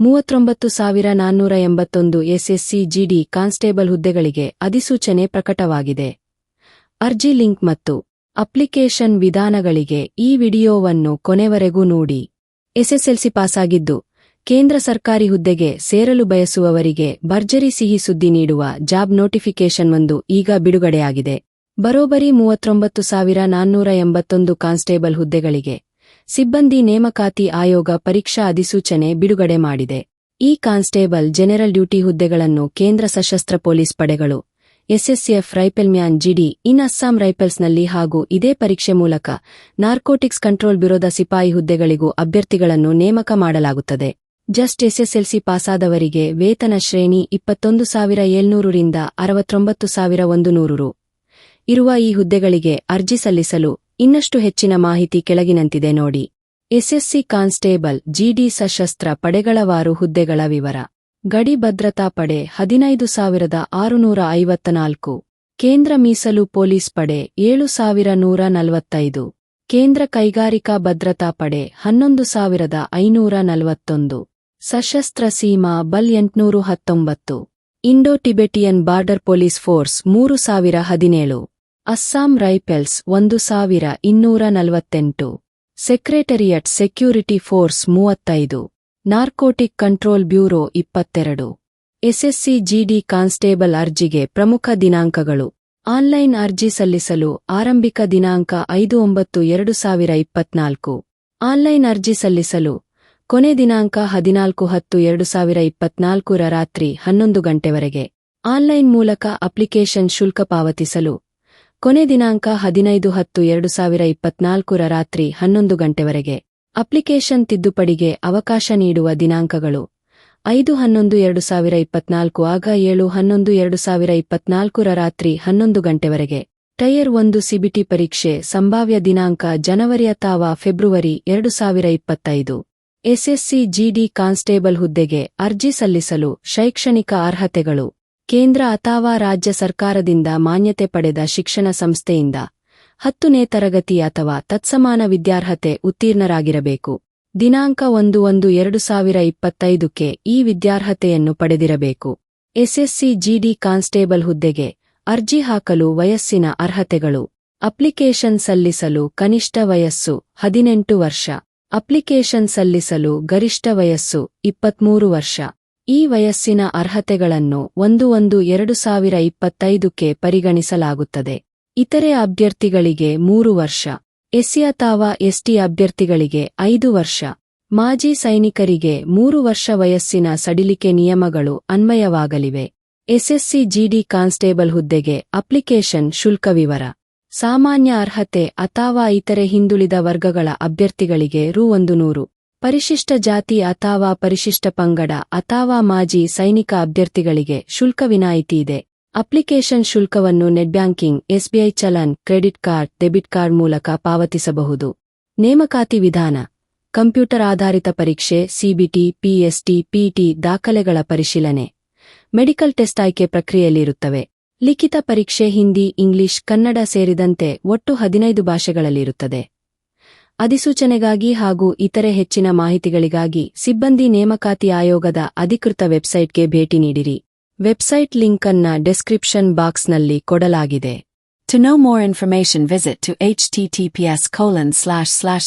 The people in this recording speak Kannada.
ಮೂವತ್ತೊಂಬತ್ತು ಸಾವಿರ ನಾನ್ನೂರ ಎಂಬತ್ತೊಂದು ಎಸ್ಎಸ್ಸಿ ಜಿಡಿ ಕಾನ್ಸ್ಟೇಬಲ್ ಹುದ್ದೆಗಳಿಗೆ ಅಧಿಸೂಚನೆ ಪ್ರಕಟವಾಗಿದೆ. ಅರ್ಜಿ ಲಿಂಕ್ ಮತ್ತು ಅಪ್ಲಿಕೇಶನ್ ವಿಧಾನಗಳಿಗೆ ಈ ವಿಡಿಯೋವನ್ನು ಕೊನೆವರೆಗೂ ನೋಡಿ. ಎಸ್ಎಸ್ಎಲ್ಸಿ ಪಾಸಾಗಿದ್ದು, ಕೇಂದ್ರ ಸರ್ಕಾರಿ ಹುದ್ದೆಗೆ ಸೇರಲು ಬಯಸುವವರಿಗೆ ಭರ್ಜರಿ ಸಿಹಿ ಸುದ್ದಿ ನೀಡುವ ಜಾಬ್ ನೋಟಿಫಿಕೇಶನ್ ಒಂದು ಈಗ ಬಿಡುಗಡೆಯಾಗಿದೆ. ಬರೋಬರಿ ಮೂವತ್ತೊಂಬತ್ತು ಸಾವಿರ ನಾನ್ನೂರ ಎಂಬತ್ತೊಂದು ಕಾನ್ಸ್ಟೇಬಲ್ ಹುದ್ದೆಗಳಿಗೆ ಸಿಬ್ಬಂದಿ ನೇಮಕಾತಿ ಆಯೋಗ ಪರೀಕ್ಷಾ ಅಧಿಸೂಚನೆ ಬಿಡುಗಡೆ ಮಾಡಿದೆ ಈ ಕಾನ್ಸ್ಟೇಬಲ್ ಜನರಲ್ ಡ್ಯೂಟಿ ಹುದ್ದೆಗಳನ್ನು ಕೇಂದ್ರ ಸಶಸ್ತ್ರ ಪೊಲೀಸ್ ಪಡೆಗಳು, ಎಸ್ಎಸ್ಎಫ್ ರೈಫಲ್ಮ್ಯಾನ್ ಜಿಡಿ, ಇನ್ ಅಸ್ಸಾಂ ರೈಫಲ್ಸ್ನಲ್ಲಿ ಹಾಗೂ ಇದೇ ಪರೀಕ್ಷೆ ಮೂಲಕ ನಾರ್ಕೋಟಿಕ್ಸ್ ಕಂಟ್ರೋಲ್ ಬ್ಯೂರೋದ ಸಿಪಾಯಿ ಹುದ್ದೆಗಳಿಗೂ ಅಭ್ಯರ್ಥಿಗಳನ್ನು ನೇಮಕ ಮಾಡಲಾಗುತ್ತದೆ ಜಸ್ಟ್ ಎಸ್ಎಸ್ಎಲ್ಸಿ ಪಾಸಾದವರಿಗೆ ವೇತನ ಶ್ರೇಣಿ ಇಪ್ಪತ್ತೊಂದು ಸಾವಿರ ಏಳ್ನೂರರಿಂದ ಅರವತ್ತೊಂಬತ್ತು ಸಾವಿರ ಒಂದು ನೂರು ರು. ಇರುವ ಈ ಹುದ್ದೆಗಳಿಗೆ ಅರ್ಜಿ ಸಲ್ಲಿಸಲು ಇನ್ನಷ್ಟು ಹೆಚ್ಚಿನ ಮಾಹಿತಿ ಕೆಳಗಿನಂತಿದೆ ನೋಡಿ. ಎಸ್ಎಸ್ಸಿ ಕಾನ್ಸ್ಟೇಬಲ್, ಜಿಡಿ ಸಶಸ್ತ್ರ ಪಡೆಗಳವಾರು ಹುದ್ದೆಗಳ ವಿವರ. ಗಡಿ ಭದ್ರತಾ ಪಡೆ, ಹದಿನೈದು ಸಾವಿರದ ಆರುನೂರ ಐವತ್ತನಾಲ್ಕು. ಕೇಂದ್ರ ಮೀಸಲು ಪೊಲೀಸ್ ಪಡೆ, ಏಳು ಸಾವಿರ ನೂರ ನಲವತ್ತೈದು. ಕೇಂದ್ರ ಕೈಗಾರಿಕಾ ಭದ್ರತಾ ಪಡೆ, ಹನ್ನೊಂದು ಸಾವಿರದ ಐನೂರ ನಲವತ್ತೊಂದು. ಸಶಸ್ತ್ರ ಸೀಮಾ ಬಲ್ ಎಂಟುನೂರು ಹತ್ತೊಂಬತ್ತು. Indo Tibetan border police force, ಮೂರು ಸಾವಿರ ಹದಿನೇಳು. ಅಸ್ಸಾಂ ರೈಫಲ್ಸ್ ಒಂದು ಸಾವಿರ ಇನ್ನೂರ ನಲವತ್ತೆಂಟು. ಸೆಕ್ರೆಟರಿಯಟ್ ಸೆಕ್ಯೂರಿಟಿ ಫೋರ್ಸ್ ಮೂವತ್ತೈದು. ನಾರ್ಕೋಟಿಕ್ ಕಂಟ್ರೋಲ್ ಬ್ಯೂರೋ ಇಪ್ಪತ್ತೆರಡು. ಎಸ್ಎಸ್ಸಿ ಜಿಡಿ ಕಾನ್ಸ್ಟೇಬಲ್ ಅರ್ಜಿಗೆ ಪ್ರಮುಖ ದಿನಾಂಕಗಳು. ಆನ್ಲೈನ್ ಅರ್ಜಿ ಸಲ್ಲಿಸಲು ಆರಂಭಿಕ ದಿನಾಂಕ ಐದು ಒಂಬತ್ತು ಎರಡು ಸಾವಿರ ಇಪ್ಪತ್ನಾಲ್ಕು. ಆನ್ಲೈನ್ ಅರ್ಜಿ ಸಲ್ಲಿಸಲು ಕೊನೆ ದಿನಾಂಕ ಹದಿನಾಲ್ಕು ಹತ್ತು ಎರಡು ಸಾವಿರ ಇಪ್ಪತ್ನಾಲ್ಕರ ರಾತ್ರಿ ಹನ್ನೊಂದು ಗಂಟೆವರೆಗೆ. ಆನ್ಲೈನ್ ಮೂಲಕ ಅಪ್ಲಿಕೇಶನ್ ಶುಲ್ಕ ಪಾವತಿಸಲು ಕೊನೆ ದಿನಾಂಕ ಹದಿನೈದು ಹತ್ತು ಎರಡು ಸಾವಿರ ಇಪ್ಪತ್ನಾಲ್ಕರ ರಾತ್ರಿ ಹನ್ನೊಂದು ಗಂಟೆವರೆಗೆ. ಅಪ್ಲಿಕೇಶನ್ ತಿದ್ದುಪಡಿಗೆ ಅವಕಾಶ ನೀಡುವ ದಿನಾಂಕಗಳು ಐದು ಹನ್ನೊಂದು ಎರಡು ಸಾವಿರ ಇಪ್ಪತ್ನಾಲ್ಕು ಆಗ ಏಳು ಹನ್ನೊಂದು ಎರಡು ಸಾವಿರ ಇಪ್ಪತ್ನಾಲ್ಕರ ರಾತ್ರಿ ಹನ್ನೊಂದು ಗಂಟೆವರೆಗೆ. ಟೈರ್ ಒಂದು ಸಿಬಿಟಿ ಪರೀಕ್ಷೆ ಸಂಭಾವ್ಯ ದಿನಾಂಕ ಜನವರಿ ಅಥವಾ ಫೆಬ್ರವರಿ ಎರಡು ಸಾವಿರ ಇಪ್ಪತ್ತೈದು. ಎಸ್ಎಸ್ಸಿ ಜಿಡಿ ಕಾನ್ಸ್ಟೇಬಲ್ ಹುದ್ದೆಗೆ ಅರ್ಜಿ ಸಲ್ಲಿಸಲು ಶೈಕ್ಷಣಿಕ ಅರ್ಹತೆಗಳು ಕೇಂದ್ರ ಅಥವಾ ರಾಜ್ಯ ಸರ್ಕಾರದಿಂದ ಮಾನ್ಯತೆ ಪಡೆದ ಶಿಕ್ಷಣ ಸಂಸ್ಥೆಯಿಂದ ಹತ್ತನೇ ತರಗತಿ ಅಥವಾ ತತ್ಸಮಾನ ವಿದ್ಯಾರ್ಹತೆ ಉತ್ತೀರ್ಣರಾಗಿರಬೇಕು. ದಿನಾಂಕ ಒಂದು ಒಂದು ಎರಡು ಸಾವಿರ ಇಪ್ಪತ್ತೈದಕ್ಕೆ ಈ ವಿದ್ಯಾರ್ಹತೆಯನ್ನು ಪಡೆದಿರಬೇಕು. ಎಸ್ಎಸ್ಸಿ ಜಿಡಿ ಕಾನ್ಸ್ಟೇಬಲ್ ಹುದ್ದೆಗೆ ಅರ್ಜಿ ಹಾಕಲು ವಯಸ್ಸಿನ ಅರ್ಹತೆಗಳು. ಅಪ್ಲಿಕೇಶನ್ ಸಲ್ಲಿಸಲು ಕನಿಷ್ಠ ವಯಸ್ಸು ಹದಿನೆಂಟು ವರ್ಷ. ಅಪ್ಲಿಕೇಶನ್ ಸಲ್ಲಿಸಲು ಗರಿಷ್ಠ ವಯಸ್ಸು ಇಪ್ಪತ್ಮೂರು ವರ್ಷ. ಈ ವಯಸ್ಸಿನ ಅರ್ಹತೆಗಳನ್ನು ಒಂದು ಒಂದು ಎರಡು ಸಾವಿರ ಇಪ್ಪತ್ತೈದಕ್ಕೆ ಪರಿಗಣಿಸಲಾಗುತ್ತದೆ. ಇತರೆ ಅಭ್ಯರ್ಥಿಗಳಿಗೆ ಮೂರು ವರ್ಷ. ಎಸ್ಸಿ ಅಥವಾ ಎಸ್ಟಿ ಅಭ್ಯರ್ಥಿಗಳಿಗೆ ಐದು ವರ್ಷ. ಮಾಜಿ ಸೈನಿಕರಿಗೆ ಮೂರು ವರ್ಷ ವಯಸ್ಸಿನ ಸಡಿಲಿಕೆ ನಿಯಮಗಳು ಅನ್ವಯವಾಗಲಿವೆ. ಎಸ್ಎಸ್ಸಿ ಜಿಡಿ ಕಾನ್ಸ್ಟೇಬಲ್ ಹುದ್ದೆಗೆ ಅಪ್ಲಿಕೇಶನ್ ಶುಲ್ಕ ವಿವರ. ಸಾಮಾನ್ಯ ಅರ್ಹತೆ ಅಥವಾ ಇತರೆ ಹಿಂದುಳಿದ ವರ್ಗಗಳ ಅಭ್ಯರ್ಥಿಗಳಿಗೆ ರು ಒಂದು ನೂರು. ಪರಿಶಿಷ್ಟ ಜಾತಿ ಅಥವಾ ಪರಿಶಿಷ್ಟ ಪಂಗಡ ಅಥವಾ ಮಾಜಿ ಸೈನಿಕ ಅಭ್ಯರ್ಥಿಗಳಿಗೆ ಶುಲ್ಕ ವಿನಾಯಿತಿ ಇದೆ. ಅಪ್ಲಿಕೇಶನ್ ಶುಲ್ಕವನ್ನು net banking SBI challan, credit card, debit card ಮೂಲಕ ಪಾವತಿಸಬಹುದು. ನೇಮಕಾತಿ ವಿಧಾನ. ಕಂಪ್ಯೂಟರ್ ಆಧಾರಿತ ಪರೀಕ್ಷೆ ಸಿಬಿಟಿ ಪಿಎಸ್ಟಿ ಪಿಟಿ ದಾಖಲೆಗಳ ಪರಿಶೀಲನೆ. ಮೆಡಿಕಲ್ ಟೆಸ್ಟ್ ಆಯ್ಕೆ ಪ್ರಕ್ರಿಯೆಯಲ್ಲಿರುತ್ತವೆ. ಲಿಖಿತ ಪರೀಕ್ಷೆ ಹಿಂದಿ, ಇಂಗ್ಲಿಷ್, ಕನ್ನಡ ಸೇರಿದಂತೆ ಒಟ್ಟು ಹದಿನೈದು ಭಾಷೆಗಳಲ್ಲಿರುತ್ತದೆ. ಅಧಿಸೂಚನೆಗಾಗಿ ಹಾಗೂ ಇತರೆ ಹೆಚ್ಚಿನ ಮಾಹಿತಿಗಳಿಗಾಗಿ ಸಿಬ್ಬಂದಿ ನೇಮಕಾತಿ ಆಯೋಗದ ಅಧಿಕೃತ ವೆಬ್ಸೈಟ್ಗೆ ಭೇಟಿ ನೀಡಿರಿ. ವೆಬ್ಸೈಟ್ ಲಿಂಕ್ ಅನ್ನ ಡಿಸ್ಕ್ರಿಪ್ಷನ್ ಬಾಕ್ಸ್ನಲ್ಲಿ ಕೊಡಲಾಗಿದೆ. To know more information, visit to https colon slash slash